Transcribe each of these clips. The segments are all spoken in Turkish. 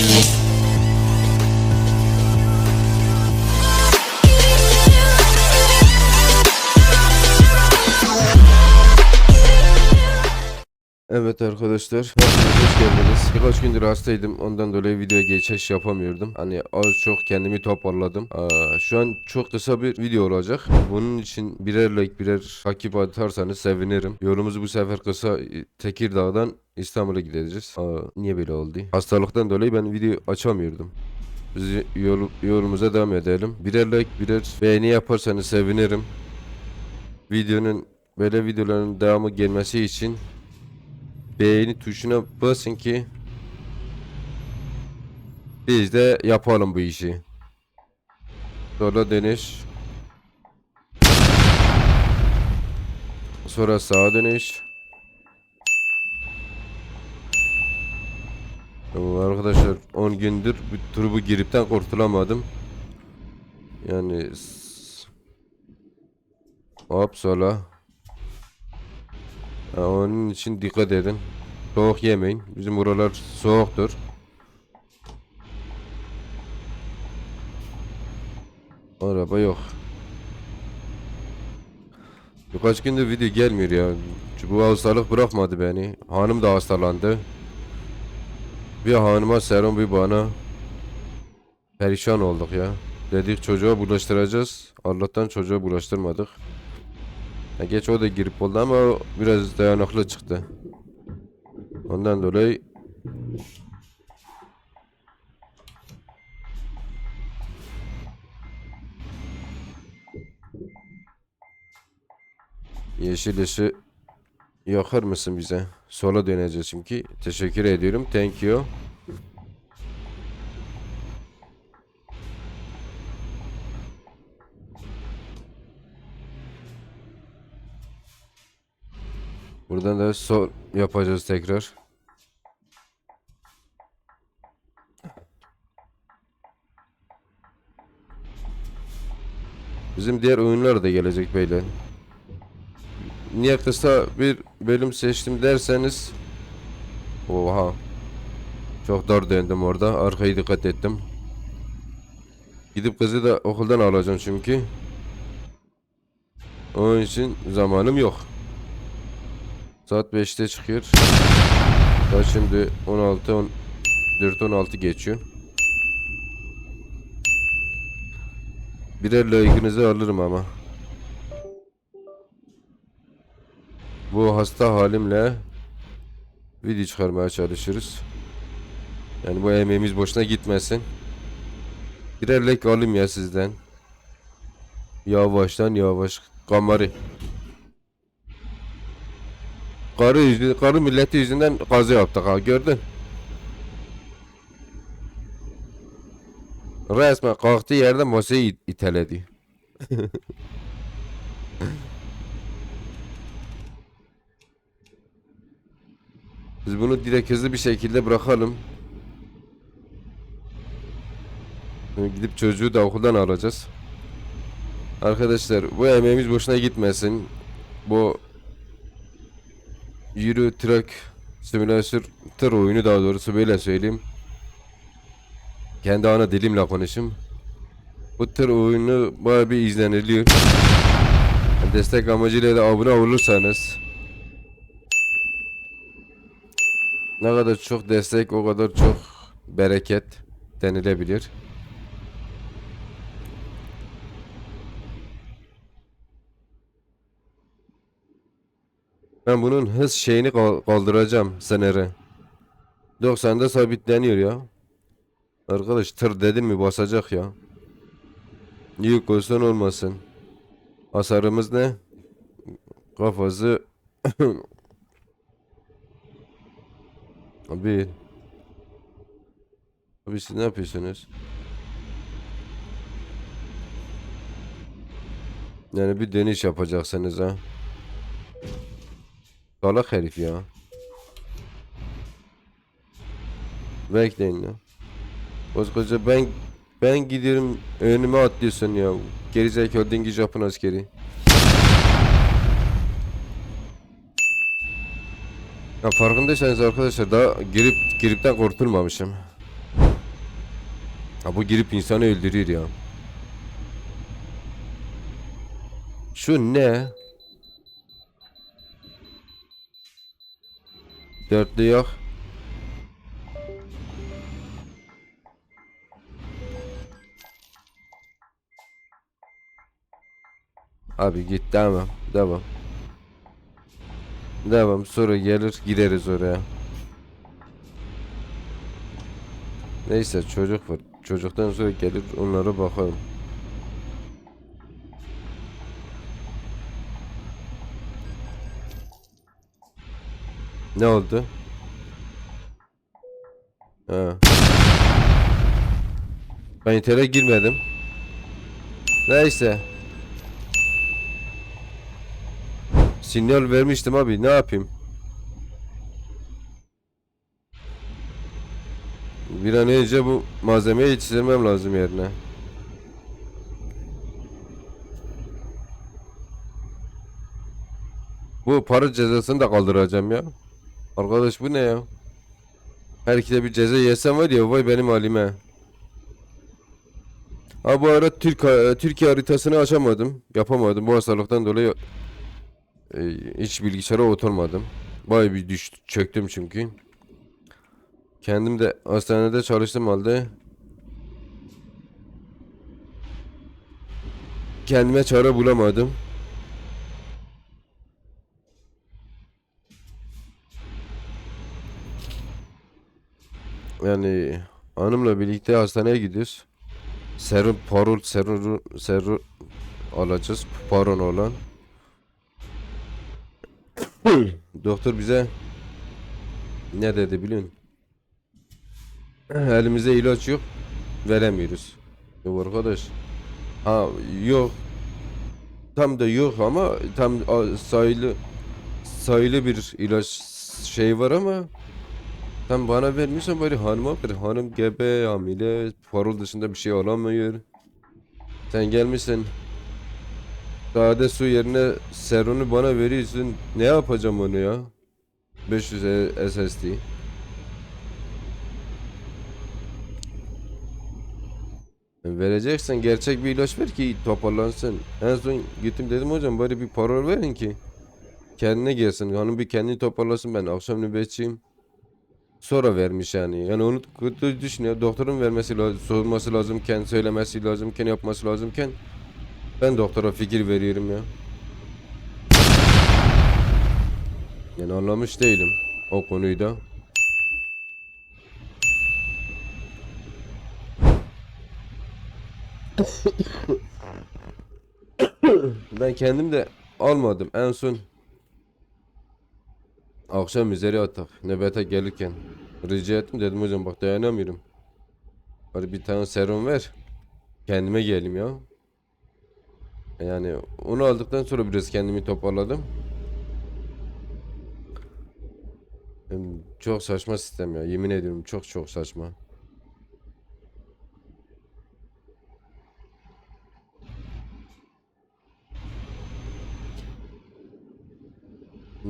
Thank you. Evet arkadaşlar, hoş geldiniz. Birkaç gündür hastaydım, ondan dolayı videoya geçiş yapamıyordum. Hani az çok kendimi toparladım. Aa, şu an çok kısa bir video olacak. Bunun için birer like, birer takip atarsanız sevinirim. Yolumuzu bu sefer kısa e, Tekirdağ'dan İstanbul'a gideceğiz. Aa, niye böyle oldu? Hastalıktan dolayı ben video açamıyordum. Biz yol, yolumuza devam edelim. Birer like, birer beğeni yaparsanız sevinirim. Videonun böyle videoların devamı gelmesi için beğeni tuşuna basın ki biz de yapalım bu işi. Sola dönüş. Sonra sağa dönüş. Tamam arkadaşlar 10 gündür bu turbu giripten kurtulamadım. Yani hop sola. Onun için dikkat edin. Soğuk yemeyin. Bizim buralar soğuktur. Araba yok. Birkaç gündür video gelmiyor ya. Bu hastalık bırakmadı beni. Hanım da hastalandı. Bir hanıma serum bir bana. Perişan olduk ya. Dedik çocuğa bulaştıracağız. Allah'tan çocuğa bulaştırmadık. Ya geç o da girip oldu ama o biraz dayanıklı çıktı. Ondan dolayı yeşil ışığı yakar mısın bize? Sola döneceğiz çünkü. Teşekkür ediyorum. Thank you. Buradan da sol yapacağız tekrar. Bizim diğer oyunlar da gelecek beyler. Niye kısa bir bölüm seçtim derseniz Oha. Çok dar döndüm orada. Arkayı dikkat ettim. Gidip kızı da okuldan alacağım çünkü. Onun için zamanım yok Saat 5'te çıkıyor. Daha şimdi 16 10 4 16 geçiyor. Birer like'ınızı alırım ama. Bu hasta halimle video çıkarmaya çalışırız. Yani bu emeğimiz boşuna gitmesin. Birer like alayım ya sizden. Yavaştan yavaş. Kamarı. Karı yüzü, karı milleti yüzünden kaza yaptık ha gördün. Resmen kalktığı yerde masayı it- iteledi. Biz bunu direkt hızlı bir şekilde bırakalım. Gidip çocuğu da okuldan alacağız. Arkadaşlar bu emeğimiz boşuna gitmesin. Bu Euro Truck Simulator tır oyunu daha doğrusu böyle söyleyeyim. Kendi ana dilimle konuşayım. Bu tır oyunu baya bir izleniliyor. Destek amacıyla da abone olursanız ne kadar çok destek o kadar çok bereket denilebilir. Ben bunun hız şeyini kal- kaldıracağım senere. 90'da sabitleniyor ya. Arkadaş tır dedim mi basacak ya. Yük olsun olmasın. Hasarımız ne? Kafası Abi Abi siz ne yapıyorsunuz? Yani bir dönüş yapacaksınız ha. Salak herif ya. Bekleyin ya. Koskoca ben ben gidiyorum önüme atlıyorsun ya. Gerizekalı dingi Japon askeri. Ya farkındaysanız arkadaşlar daha girip giripten kurtulmamışım. Ha bu girip insanı öldürür ya. Şu ne? Dörtlü yok. Abi git devam devam. Devam sonra gelir gideriz oraya. Neyse çocuk var. Çocuktan sonra gelir onlara bakalım. Ne oldu? Ha. Ben internete girmedim. Neyse. Sinyal vermiştim abi ne yapayım? Bir an önce bu malzemeyi yetiştirmem lazım yerine. Bu para cezasını da kaldıracağım ya. Arkadaş bu ne ya? Her ikide bir ceza yesem var ya vay benim halime. Ha bu ara Türk Türkiye haritasını açamadım. Yapamadım bu hastalıktan dolayı e, hiç bilgisayara oturmadım. Bayağı bir düş çöktüm çünkü. Kendim de hastanede çalıştım halde kendime çare bulamadım. Yani hanımla birlikte hastaneye gidiyoruz. Serum parol serum serum alacağız. Paron olan. Doktor bize ne dedi biliyorsun? Elimizde ilaç yok. Veremiyoruz. Yok arkadaş. Ha yok. Tam da yok ama tam sayılı sayılı bir ilaç şey var ama tam bana vermişsen bari hanıma ver. Hanım gebe, hamile, parol dışında bir şey alamıyor. Sen gelmişsin. Sade su yerine serunu bana veriyorsun. Ne yapacağım onu ya? 500 E- SSD. Vereceksen gerçek bir ilaç ver ki toparlansın. En son gittim dedim hocam bari bir parol verin ki kendine gelsin. Hanım bir kendini toparlasın ben akşam nöbetçiyim. Sonra vermiş yani. Yani onu kötü düşünüyor. Doktorun vermesi lazım, sorması lazımken, söylemesi lazımken, yapması lazımken ben doktora fikir veriyorum ya. Yani anlamış değilim o konuyu da. Ben kendim de almadım. En son akşam üzeri atak nöbete gelirken rica ettim dedim hocam bak dayanamıyorum. Hadi bir tane serum ver. Kendime geleyim ya. Yani onu aldıktan sonra biraz kendimi toparladım. Çok saçma sistem ya. Yemin ediyorum çok çok saçma.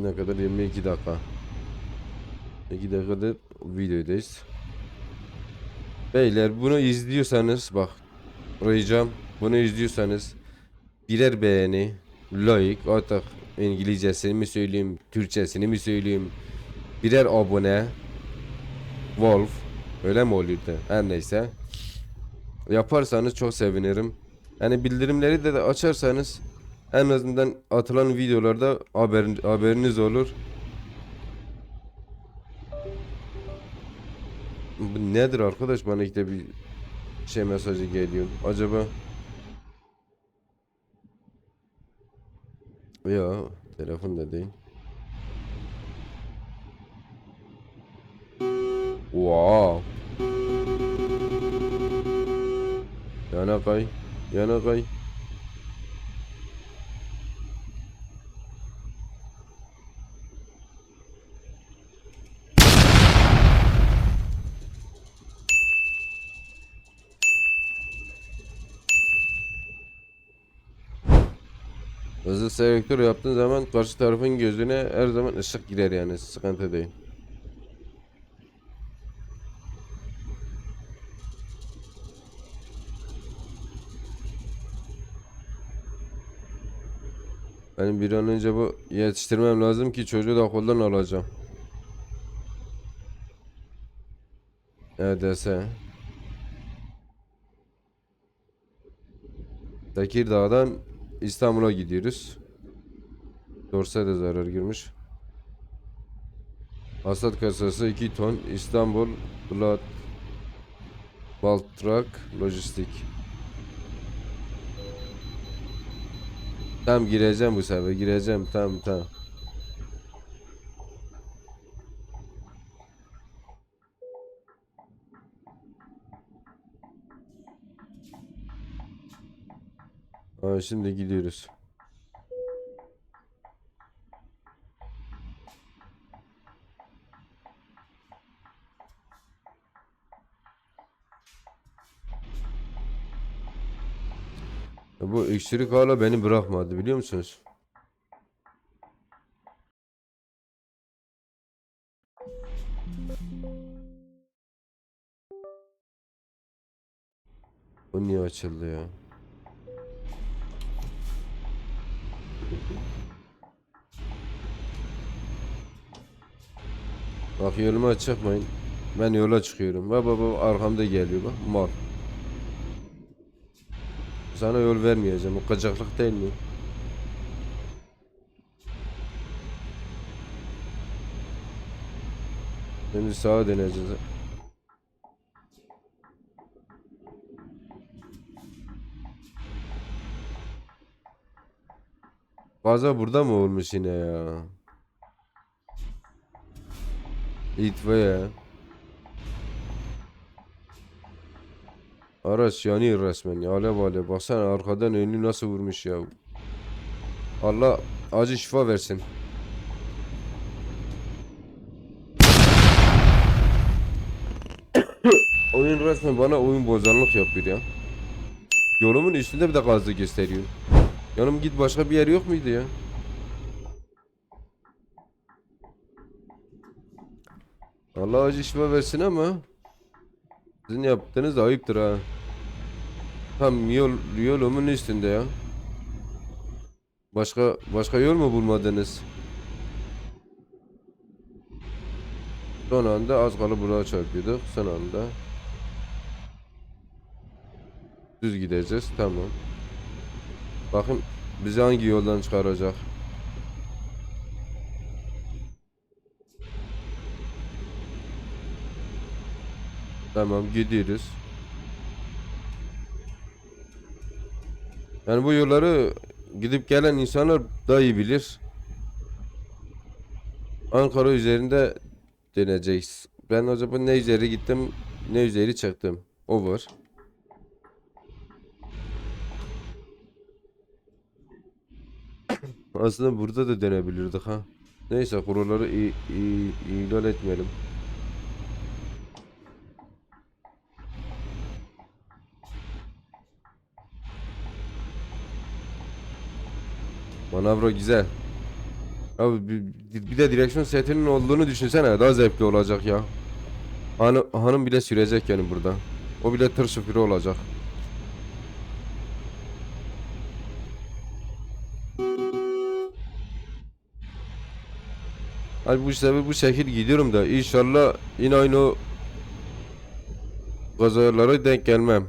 Ne kadar 22 dakika. 2 dakikadır videodayız. Beyler bunu izliyorsanız bak ricam bunu izliyorsanız birer beğeni, like artık İngilizcesini mi söyleyeyim, Türkçesini mi söyleyeyim, birer abone, Wolf öyle mi oluyordu her neyse yaparsanız çok sevinirim. Yani bildirimleri de açarsanız en azından atılan videolarda haber, haberiniz olur. Bu nedir arkadaş bana işte bir şey mesajı geliyor. Acaba Ya telefon da değil. Wow. Yana kay. Yana kay. Hızlı selektör yaptığın zaman karşı tarafın gözüne her zaman ışık girer yani sıkıntı değil. Benim bir an önce bu yetiştirmem lazım ki çocuğu da okuldan alacağım. EDS. Tekirdağ'dan İstanbul'a gidiyoruz. Dorse de zarar girmiş. Hasat kasası 2 ton İstanbul Bulat Baltrak Lojistik. Tam gireceğim bu sefer gireceğim tam tam. Aa, şimdi gidiyoruz. Bu öksürük hala beni bırakmadı biliyor musunuz? Bu niye açıldı ya? Bak yoluma çıkmayın. Ben yola çıkıyorum. Bak bak bak arkamda geliyor bak mal. Sana yol vermeyeceğim. O kaçaklık değil mi? Şimdi sağa döneceğiz. Baza burada mı olmuş yine ya? İtfaiye. Araç yanıyor resmen ya. Alev alev. Baksana arkadan önünü nasıl vurmuş ya. Allah acı şifa versin. oyun resmen bana oyun bozanlık yapıyor ya. Yolumun üstünde bir de gazlı gösteriyor. Yanım git başka bir yer yok muydu ya? Allah acı şifa versin ama sizin yaptığınız ayıptır ha. Tam yol yolumun üstünde ya. Başka başka yol mu bulmadınız? Son anda az kalı buraya çarpıyorduk. Son anda. Düz gideceğiz. Tamam. Bakın bizi hangi yoldan çıkaracak? Tamam gidiyoruz. Yani bu yolları gidip gelen insanlar daha iyi bilir. Ankara üzerinde deneyeceğiz. Ben acaba ne üzeri gittim ne üzeri çıktım. O Aslında burada da denebilirdik ha. Neyse kuralları ihlal etmeyelim. Manavra güzel. Abi bir, bir de direksiyon setinin olduğunu düşünsene daha zevkli olacak ya. Hanım, hanım bile sürecek yani burada. O bile tır şoförü olacak. Hani bu sefer bu şekil gidiyorum da inşallah yine aynı kazalara denk gelmem.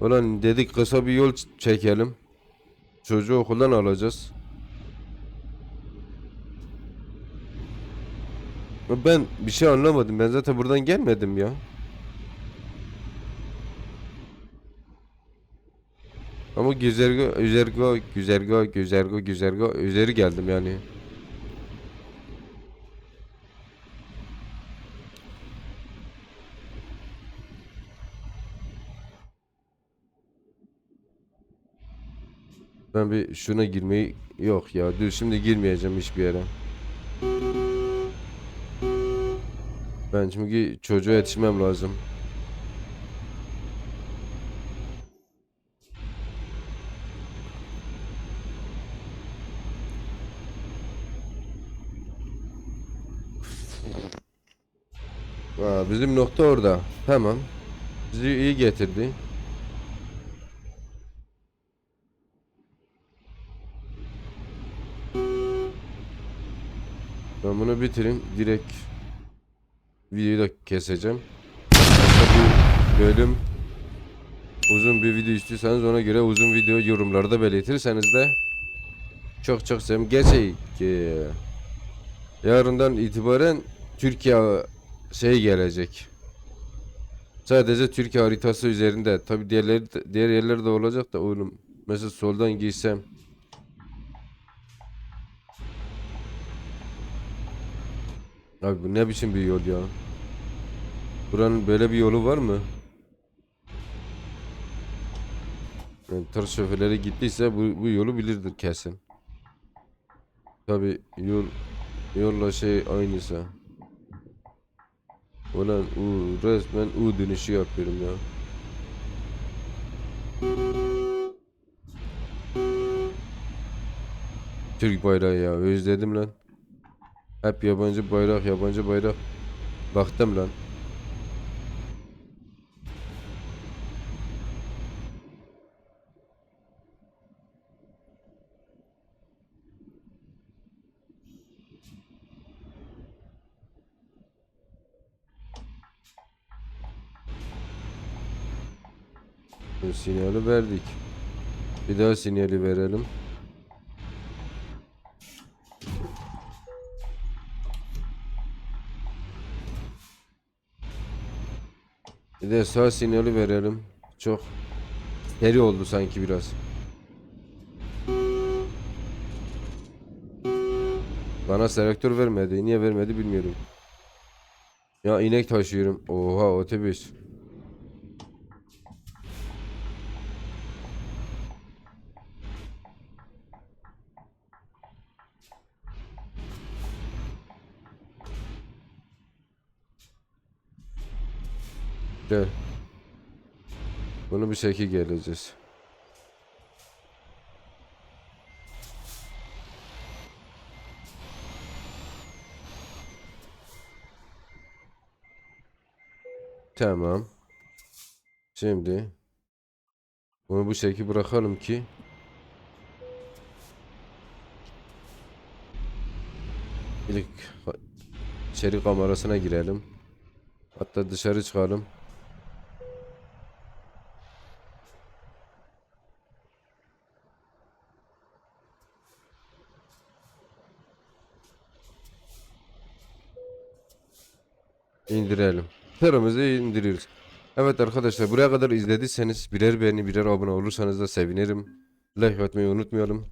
Ulan dedik kısa bir yol çekelim. Çocuğu okuldan alacağız. Ben bir şey anlamadım. Ben zaten buradan gelmedim ya. Ama güzerga, üzerga, güzerga, güzerga, güzerga, üzeri geldim yani. Ben bir şuna girmeyi yok ya. Dur şimdi girmeyeceğim hiçbir yere. Ben çünkü çocuğa yetişmem lazım. Bizim nokta orada. Tamam. Bizi iyi getirdi. Ben bunu bitireyim. Direkt videoyu da keseceğim. Bir bölüm uzun bir video istiyorsanız ona göre uzun video yorumlarda belirtirseniz de çok çok sevim. Gerçek yarından itibaren Türkiye şey gelecek. Sadece Türkiye haritası üzerinde. Tabi diğerleri diğer yerler de olacak da oğlum. Mesela soldan giysem Abi bu ne biçim bir yol ya? Buranın böyle bir yolu var mı? Yani tır şoförleri gittiyse bu, bu yolu bilirdir kesin. Tabi yol yolla şey aynıysa. Ulan U resmen U dönüşü yapıyorum ya. Türk bayrağı ya özledim lan. Hep yabancı bayrak yabancı bayrak. Baktım lan. Bu Sinyali verdik. Bir daha sinyali verelim. Bir de sağ sinyali verelim. Çok deri oldu sanki biraz. Bana selektör vermedi. Niye vermedi bilmiyorum. Ya inek taşıyorum. Oha otobüs. Gel. Bunu bir şekil geleceğiz. Tamam. Şimdi bunu bu şekil bırakalım ki ilk içeri kamerasına girelim. Hatta dışarı çıkalım. İndirelim. Tırımızı indiriyoruz. Evet arkadaşlar buraya kadar izlediyseniz birer beğeni birer abone olursanız da sevinirim. Like atmayı unutmayalım.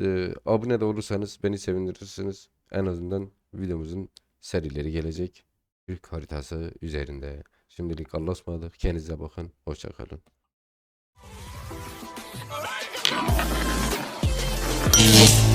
Ee, abone de olursanız beni sevindirirsiniz. En azından videomuzun serileri gelecek. Türk haritası üzerinde. Şimdilik Allah'a ısmarladık. Kendinize bakın. Hoşçakalın.